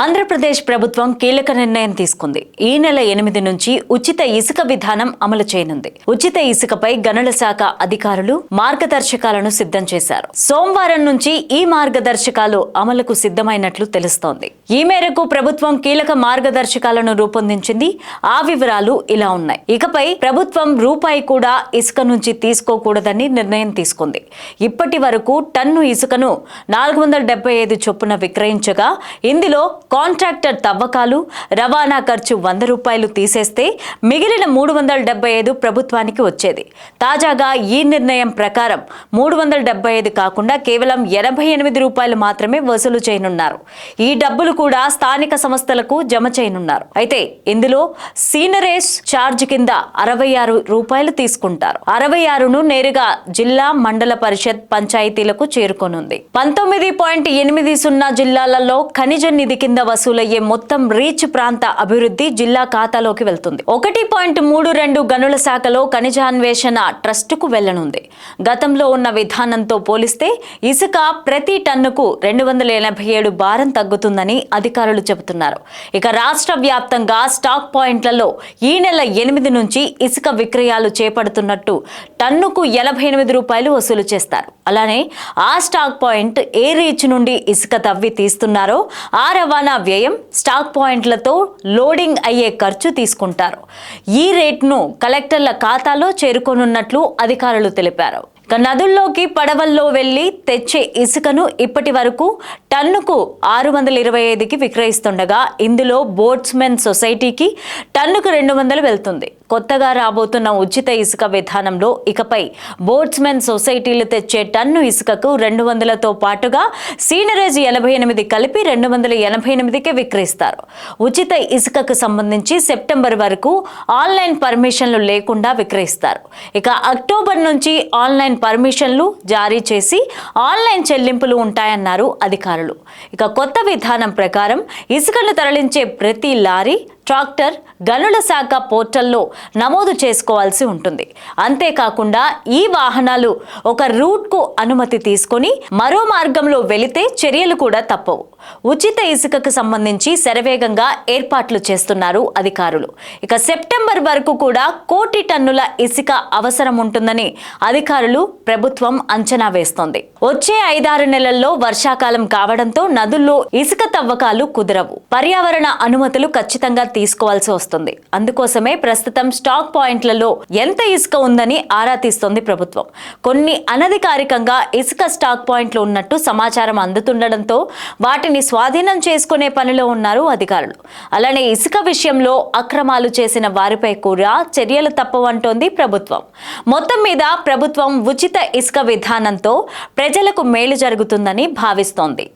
ఆంధ్రప్రదేశ్ ప్రభుత్వం కీలక నిర్ణయం తీసుకుంది. ఈ నెల ఎనిమిది నుంచి ఉచిత ఇసుక విధానం అమలు చేయనుంది. ఉచిత ఇసుకపై గనుల శాఖ అధికారులు మార్గదర్శకాలను సిద్ధం చేశారు. సోమవారం నుంచి ఈ మార్గదర్శకాలు అమలుకు సిద్ధమైనట్లు తెలుస్తోంది. ఈ మేరకు ప్రభుత్వం కీలక మార్గదర్శకాలను రూపొందించింది. ఆ వివరాలు ఇలా ఉన్నాయి. ఇకపై ప్రభుత్వం రూపాయి కూడా ఇసుక నుంచి తీసుకోకూడదని నిర్ణయం తీసుకుంది. ఇప్పటి వరకు టన్ను ఇసుకను నాలుగు వందల డెబ్బై ఐదు చొప్పున విక్రయించగా ఇందులో కాంట్రాక్టర్ తవ్వకాలు రవాణా ఖర్చు వంద రూపాయలు తీసేస్తే మిగిలిన మూడు వందల డెబ్బై ఐదు ప్రభుత్వానికి వచ్చేది. తాజాగా ఈ నిర్ణయం ప్రకారం మూడు వందల డెబ్బై ఐదు కాకుండా కేవలం ఎనభై ఎనిమిది రూపాయలు మాత్రమే వసూలు చేయనున్నారు. ఈ డబ్బులు కూడా స్థానిక సంస్థలకు జమ చేయనున్నారు. అయితే ఇందులో సీనరేస్ ఛార్జ్ కింద అరవై ఆరు రూపాయలు తీసుకుంటారు. అరవై ఆరును నేరుగా జిల్లా మండల పరిషత్ పంచాయతీలకు చేరుకోనుంది. పంతొమ్మిది పాయింట్ ఎనిమిది సున్నా జిల్లాలలో ఖనిజ నిధి కింద కింద వసూలయ్యే మొత్తం రీచ్ ప్రాంత అభివృద్ధి జిల్లా ఖాతాలోకి వెళ్తుంది. ఒకటి పాయింట్ మూడు రెండు గనుల శాఖలో ఖనిజాన్వేషణ ట్రస్టుకు వెళ్ళనుంది. గతంలో ఉన్న విధానంతో పోలిస్తే ఇసుక ప్రతి టన్నుకు రెండు వందల ఎనభై ఏడు భారం తగ్గుతుందని అధికారులు చెబుతున్నారు. ఇక రాష్ట్ర వ్యాప్తంగా స్టాక్ పాయింట్లలో ఈ నెల ఎనిమిది నుంచి ఇసుక విక్రయాలు చేపడుతున్నట్టు టన్నుకు ఎనభై ఎనిమిది రూపాయలు వసూలు చేస్తారు. అలానే ఆ స్టాక్ పాయింట్ ఏ రీచ్ నుండి ఇసుక తవ్వి తీస్తున్నారో ఆ రవాణా వ్యయం స్టాక్ పాయింట్లతో లోడింగ్ అయ్యే ఖర్చు తీసుకుంటారు. ఈ రేట్ను కలెక్టర్ల ఖాతాలో చేరుకోనున్నట్లు అధికారులు తెలిపారు. నదుల్లోకి పడవల్లో వెళ్ళి తెచ్చే ఇసుకను ఇప్పటి వరకు టన్నుకు ఆరు వందల ఇరవై ఐదుకి విక్రయిస్తుండగా ఇందులో బోట్స్మెన్ సొసైటీకి టన్నుకు రెండు వందలు వెళ్తుంది. కొత్తగా రాబోతున్న ఉచిత ఇసుక విధానంలో ఇకపై బోట్స్మెన్ సొసైటీలు తెచ్చే టన్ను ఇసుకకు రెండు వందలతో పాటుగా సీనరేజ్ ఎనభై ఎనిమిది కలిపి రెండు వందల ఎనభై ఎనిమిదికి విక్రయిస్తారు. ఉచిత ఇసుకకు సంబంధించి సెప్టెంబర్ వరకు ఆన్లైన్ పర్మిషన్లు లేకుండా విక్రయిస్తారు. ఇక అక్టోబర్ నుంచి ఆన్లైన్ పర్మిషన్లు జారీ చేసి ఆన్లైన్ చెల్లింపులు ఉంటాయన్నారు అధికారులు. ఇక కొత్త విధానం ప్రకారం ఇసుకను తరలించే ప్రతి లారీ ట్రాక్టర్ గనుల శాఖ పోర్టల్లో నమోదు చేసుకోవాల్సి ఉంటుంది. అంతేకాకుండా ఈ వాహనాలు ఒక రూట్కు అనుమతి తీసుకొని మరో మార్గంలో వెళితే చర్యలు కూడా తప్పవు. ఉచిత ఇసుకకు సంబంధించి శరవేగంగా ఏర్పాట్లు చేస్తున్నారు అధికారులు. ఇక సెప్టెంబర్ వరకు కూడా కోటి టన్నుల ఇసుక అవసరం ఉంటుందని అధికారులు ప్రభుత్వం అంచనా వేస్తోంది. వచ్చే ఐదారు నెలల్లో వర్షాకాలం కావడంతో నదుల్లో ఇసుక తవ్వకాలు కుదరవు. పర్యావరణ అనుమతులు ఖచ్చితంగా తీసుకోవాల్సి వస్తుంది. అందుకోసమే ప్రస్తుతం స్టాక్ పాయింట్లలో ఎంత ఇసుక ఉందని ఆరా తీస్తోంది ప్రభుత్వం. కొన్ని అనధికారికంగా ఇసుక స్టాక్ పాయింట్లు ఉన్నట్టు సమాచారం అందుతుండడంతో వాటిని స్వాధీనం చేసుకునే పనిలో ఉన్నారు అధికారులు. అలానే ఇసుక విషయంలో అక్రమాలు చేసిన వారిపై కూడా చర్యలు తప్పవంటోంది ప్రభుత్వం. మొత్తం మీద ప్రభుత్వం ఉచిత ఇసుక విధానంతో ప్రజలకు మేలు జరుగుతుందని భావిస్తోంది.